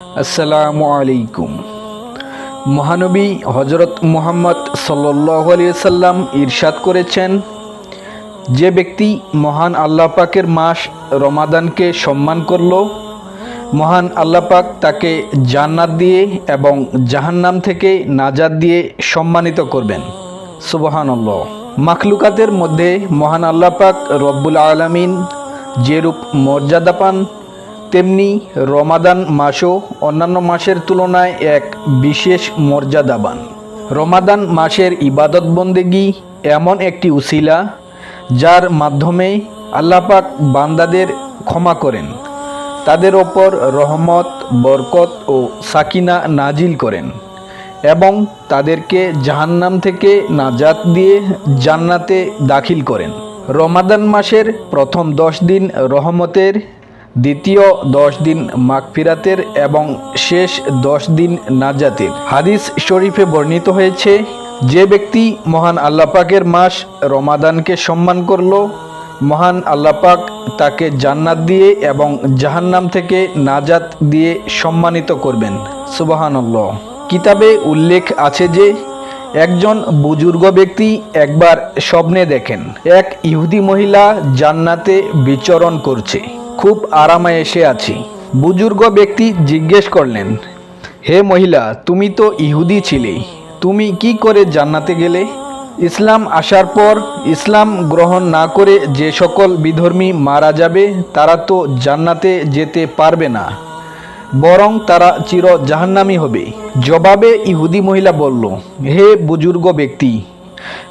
আসসালামু আলাইকুম। মহানবী হজরত মুহাম্মদ আলাইহি সাল্লাম ইরশাদ করেছেন, যে ব্যক্তি মহান আল্লাহ পাকের মাস রমাদানকে সম্মান করল, মহান আল্লাহ পাক তাকে জান্নাত দিয়ে এবং জাহান্নাম থেকে নাজাদ দিয়ে সম্মানিত করবেন। সুবহানাল্লাহ। মাখলুকাতের মধ্যে মহান আল্লাহ পাক রব্বুল আলামিন যেরূপ মর্যাদা পান তেমনি রমাদান মাসও অন্যান্য মাসের তুলনায় এক বিশেষ মর্যাদাবান। রমাদান মাসের ইবাদত বন্দেগি এমন একটি উসিলা যার মাধ্যমে আল্লাপাক বান্দাদের ক্ষমা করেন। তাদের ওপর রহমত, বরকত ও সাকিনা নাজিল করেন এবং তাদেরকে জাহান্নাম থেকে নাজাত দিয়ে জান্নাতে দাখিল করেন। রমাদান মাসের প্রথম দশ দিন রহমতের দ্বিতীয় দশ দিন মাগফিরাতের এবং শেষ দশ দিন নাজাতের। হাদিস শরীফে বর্ণিত হয়েছে, যে ব্যক্তি মহান আল্লাপাকের মাস রমাদানকে সম্মান করল, মহান আল্লাপাক তাকে জান্নাত দিয়ে এবং জাহান্নাম থেকে নাজাত দিয়ে সম্মানিত করবেন। সুবাহানল্লাহ। কিতাবে উল্লেখ আছে যে, একজন বুজুর্গ ব্যক্তি একবার স্বপ্নে দেখেন, এক ইহুদি মহিলা জান্নাতে বিচরণ করছে। খুব আরামে এসে আছি। বুজুর্গ ব্যক্তি জিজ্ঞেস করলেন, হে মহিলা, তুমি তো ইহুদি ছিলে, তুমি কি করে জান্নাতে গেলে? ইসলাম আসার পর ইসলাম গ্রহণ না করে যে সকল বিধর্মী মারা যাবে, তারা তো জান্নাতে যেতে পারবে না। বরং তারা চির জাহান্নামি হবে। জবাবে ইহুদি মহিলা বলল, হে বুজুর্গ ব্যক্তি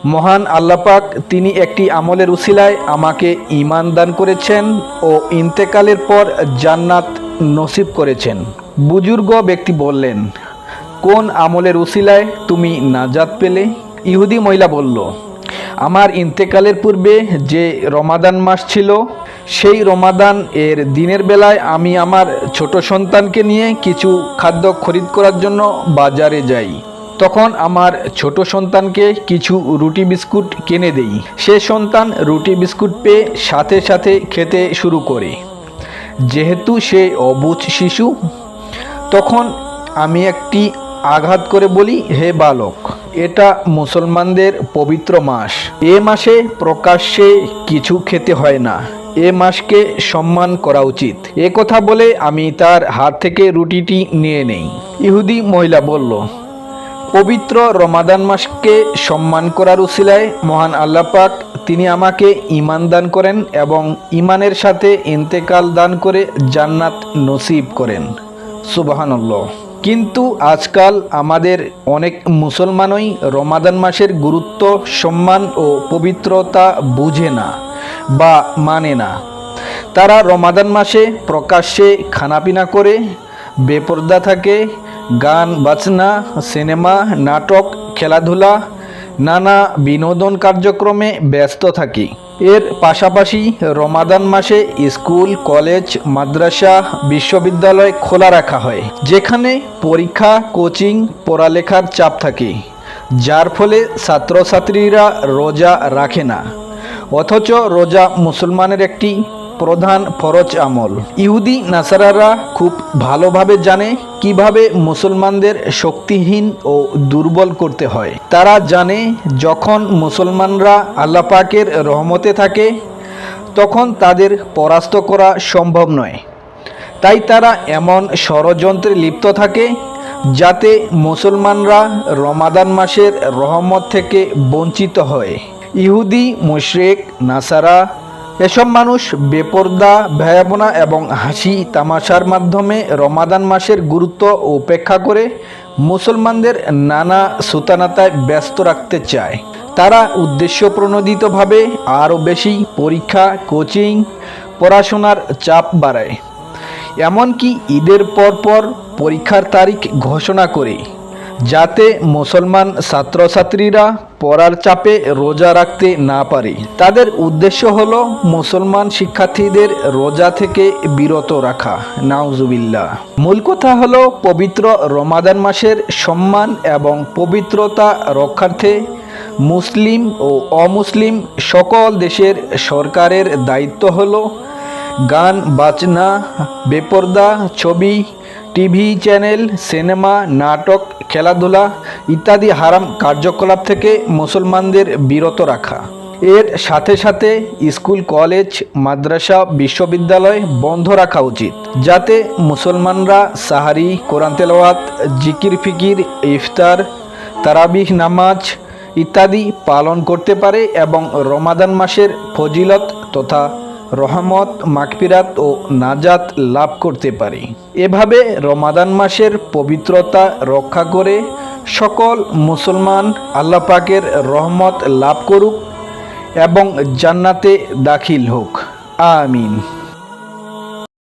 মহান আল্লাপাক, তিনি একটি আমলের উসিলায় আমাকে ঈমান দান করেছেন ও ইন্তেকালের পর জান্নাত নসিব করেছেন। বুজুর্গ ব্যক্তি বললেন, কোন আমলের উসিলায় তুমি নাজাত পেলে? ইহুদি মহিলা বলল, আমার ইন্তেকালের পূর্বে যে রমাদান মাস ছিল, সেই রমাদান এর দিনের বেলায় আমি আমার ছোট সন্তানকে নিয়ে কিছু খাদ্য খরিদ করার জন্য বাজারে যাই। তখন আমার ছোট সন্তানকে কিছু রুটি বিস্কুট কিনে দেই। সে সন্তান রুটি বিস্কুট পেয়ে সাথে সাথে খেতে শুরু করে। যেহেতু সে অবুঝ শিশু, তখন আমি একটি আঘাত করে বলি, হে বালক, এটা মুসলমানদের পবিত্র মাস। এ মাসে প্রকাশ্যে কিছু খেতে হয় না। এ মাসকে সম্মান করা উচিত। এ কথা বলে আমি তার হাত থেকে রুটিটি নিয়ে নেই। ইহুদি মহিলা বলল পবিত্র রমাদান মাসকে সম্মান করার উসিলায় মহান আল্লাপাক তিনি আমাকে ইমান দান করেন এবং ইমানের সাথে ইন্তেকাল দান করে জান্নাত নসিব করেন। সুবাহানল্লাহ। কিন্তু আজকাল আমাদের অনেক মুসলমানই রমাদান মাসের গুরুত্ব, সম্মান ও পবিত্রতা বুঝে না বা মানে না। তারা রমাদান মাসে প্রকাশ্যে খানাপিনা করে, বেপর্দা থাকে গান, বাজনা, সিনেমা, নাটক, খেলাধুলা, নানা বিনোদন কার্যক্রমে ব্যস্ত থাকি। এর পাশাপাশি রমাদান মাসে স্কুল, কলেজ, মাদ্রাসা, বিশ্ববিদ্যালয় খোলা রাখা হয়, যেখানে পরীক্ষা, কোচিং, পড়ালেখার চাপ থাকে, যার ফলে ছাত্রছাত্রীরা রোজা রাখে না। অথচ রোজা মুসলমানের একটি প্রধান ফরজ আমল। ইহুদি নাসারারা খুব ভালোভাবে জানে কীভাবে মুসলমানদের শক্তিহীন ও দুর্বল করতে হয়। তারা জানে যখন মুসলমানরা আল্লাহ পাকের রহমতে থাকে, তখন তাদের পরাস্ত করা সম্ভব নয়। তাই তারা এমন ষড়যন্ত্রে লিপ্ত থাকে, যাতে মুসলমানরা রমাদান মাসের রহমত থেকে বঞ্চিত হয়। ইহুদি, মুশরেক, নাসারা এসব মানুষ বেপর্দা ভয়াবনা এবং হাসি তামাশার মাধ্যমে রমাদান মাসের গুরুত্ব উপেক্ষা করে মুসলমানদের নানা সুতানাতায় ব্যস্ত রাখতে চায়। তারা উদ্দেশ্য প্রণোদিতভাবে আরও বেশি পরীক্ষা, কোচিং, পড়াশোনার চাপ বাড়ায়। এমনকি ঈদের পর পর পরীক্ষার তারিখ ঘোষণা করে, যাতে মুসলমান ছাত্রছাত্রীরা পড়ার চাপে রোজা রাখতে না পারে। তাদের উদ্দেশ্য হল মুসলমান শিক্ষার্থীদের রোজা থেকে বিরত রাখা। নাউজুবিল্লা মূল কথা হল পবিত্র রমাদান মাসের সম্মান এবং পবিত্রতা রক্ষার্থে মুসলিম ও অমুসলিম সকল দেশের সরকারের দায়িত্ব হল গান, বাজনা, বেপর্দা, ছবি, টিভি চ্যানেল, সিনেমা, নাটক, খেলাধুলা ইত্যাদি হারাম কার্যকলাপ থেকে মুসলমানদের বিরত রাখা। এর সাথে সাথে স্কুল, কলেজ, মাদ্রাসা, বিশ্ববিদ্যালয় বন্ধ রাখা উচিত, যাতে মুসলমানরা সাহারি, কোরআন তেলাওয়াত, জিকির, ফিকির, ইফতার, তারাবিহ, নামাজ ইত্যাদি পালন করতে পারে এবং রমাদান মাসের ফজিলত তথা রহমত, মাগফিরাত ও নাজাত লাভ করতে পারে। এভাবে রমাদান মাসের পবিত্রতা রক্ষা করে সকল মুসলমান আল্লাহ পাকের রহমত লাভ করুক এবং জান্নাতে দাখিল হোক। আমিন।